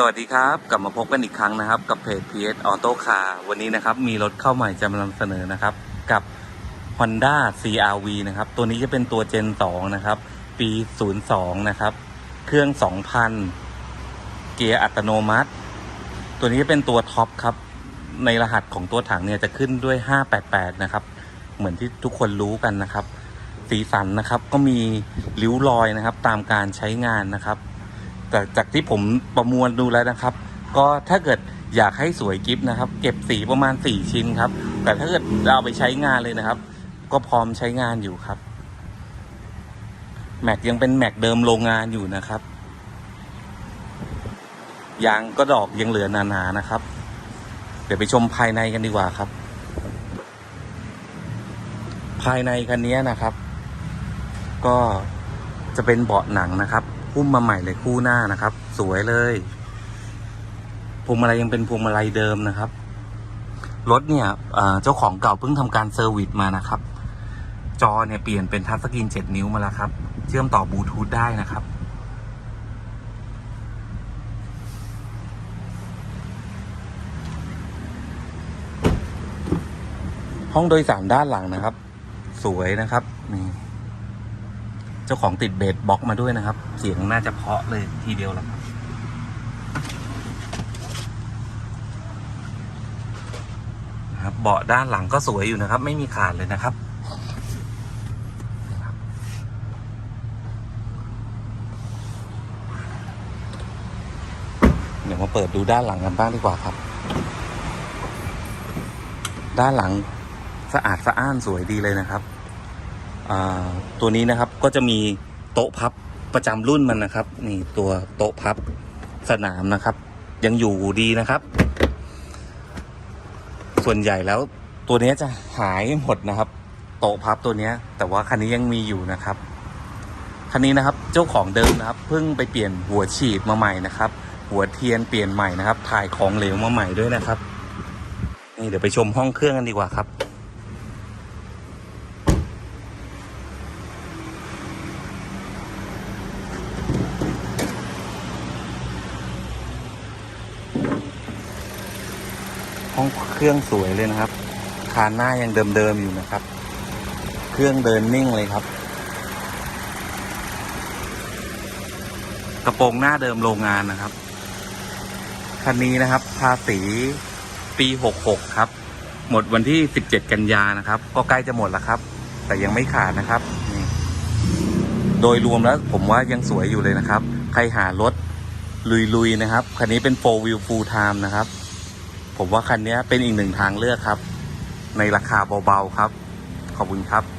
สวัสดีครับ กลับมาพบกันอีกครั้งนะครับ กับเพจ PS Auto Car วันนี้นะครับ มีรถเข้าใหม่จะมานำเสนอนะครับ กับ Honda CRV นะครับ ตัวนี้จะเป็นตัว Gen 2 นะครับ ปี 02 นะครับ เครื่อง 2,000 เกียร์อัตโนมัติ ตัวนี้จะเป็นตัวท็อปครับ ในรหัสของตัวถังเนี่ยจะขึ้นด้วย 588 นะครับ เหมือนที่ทุกคนรู้กันนะครับ สีสันนะครับก็มีริ้วรอยนะครับ ตามการใช้งานนะครับ แต่จากที่ผมประมวลดูแล้วนะครับ ก็ถ้าเกิดอยากให้สวยกิฟนะครับ เก็บสีประมาณ 4 ชิ้นครับ แต่ถ้าเกิดเอาไปใช้งานเลยนะครับ ก็พร้อมใช้งานอยู่ครับ แม็กยังเป็นแม็กเดิมโรงงานอยู่นะครับยางก็ดอกยังเหลือหนาๆนะครับ เดี๋ยวไปชมภายในกันดีกว่าครับ ภายในคันนี้นะครับ ก็จะเป็นเบาะหนังนะครับ หุ้มมาใหม่เลยคู่หน้านะครับ สวยเลยพวงมาลัยยังเป็นพวงมาลัยเดิมนะครับรถเนี่ยเจ้าของเก่าเพิ่งทำการเซอร์วิสมานะครับ จอเนี่ยเปลี่ยนเป็นทัชสกรีน7นิ้วมาแล้วครับ เชื่อมต่อบลูทูธได้นะครับ ห้องโดยสารด้านหลังนะครับ สวยนะครับนี่ เจ้าของติดเบสบ็อกมาด้วยนะครับ เสียงน่าจะเพาะเลยทีเดียวแล้วครับนะครับเบาะด้านหลังก็สวยอยู่นะครับ ไม่มีขาดเลยนะครับเดี๋ยวมาเปิดดูด้านหลังกันบ้างดีกว่าครับ ด้านหลังสะอาดสะอ้านสวยดีเลยนะครับ ตัวนี้นะครับก็จะมีโต๊ะพับประจำรุ่นมันนะครับ นี่ตัวโต๊ะพับสนามนะครับ ยังอยู่ดีนะครับ ส่วนใหญ่แล้วตัวนี้จะหายหมดนะครับ โต๊ะพับตัวนี้แต่ว่าคันนี้ยังมีอยู่นะครับคันนี้นะครับเจ้าของเดิมนะครับเพิ่งไปเปลี่ยนหัวฉีดมาใหม่นะครับ หัวเทียนเปลี่ยนใหม่นะครับ ถ่ายของเหลวมาใหม่ด้วยนะครับ นี่เดี๋ยวไปชมห้องเครื่องกันดีกว่าครับ ห้องเครื่องสวยเลยนะครับ คานหน้ายังเดิมๆอยู่นะครับ เครื่องเดินนิ่งเลยครับ กระโปรงหน้าเดิมโรงงานนะครับ คันนี้นะครับภาษีปี 66 ครับ หมดวันที่ 17 กันยานะครับ ก็ใกล้จะหมดแล้วครับ แต่ยังไม่ขาดนะครับ โดยรวมแล้วผมว่ายังสวยอยู่เลยนะครับ ใครหารถลุยๆนะครับ คันนี้เป็น 4 wheel full time นะครับ ผมว่าคันนี้เป็นอีกหนึ่งทางเลือกครับ ในราคาเบาๆครับ ขอบคุณครับ